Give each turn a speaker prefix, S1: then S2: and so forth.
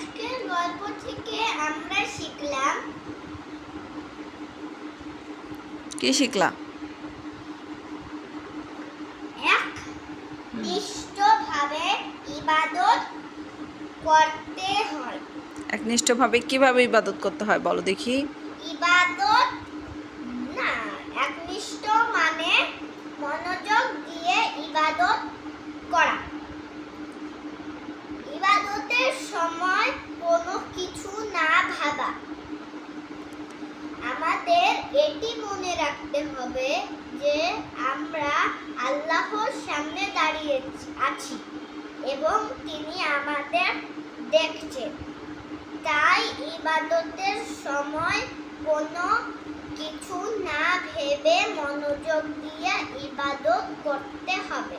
S1: আজকের গল্প থেকে আমরা শিখলাম।
S2: কি শিখলা?
S1: এক নিষ্ঠভাবে ইবাদত করতে হয়।
S2: একনিষ্ঠভাবে কীভাবে ইবাদত করতে হয় বলো দেখি।
S1: ইবাদত না একনিষ্ঠ মানে মনোযোগ দিয়ে ইবাদত করা ইবাদতের সময় কোনো কিছু না ভাবা আমাদের এটি মনে রাখতে হবে যে আমরা আল্লাহর সামনে দাঁড়িয়ে আছি এবং তিনি আমাদের দেখছেন। তাই ইবাদতের সময় কোনো কিছু না ভেবে মনোযোগ দিয়ে ইবাদত করতে হবে।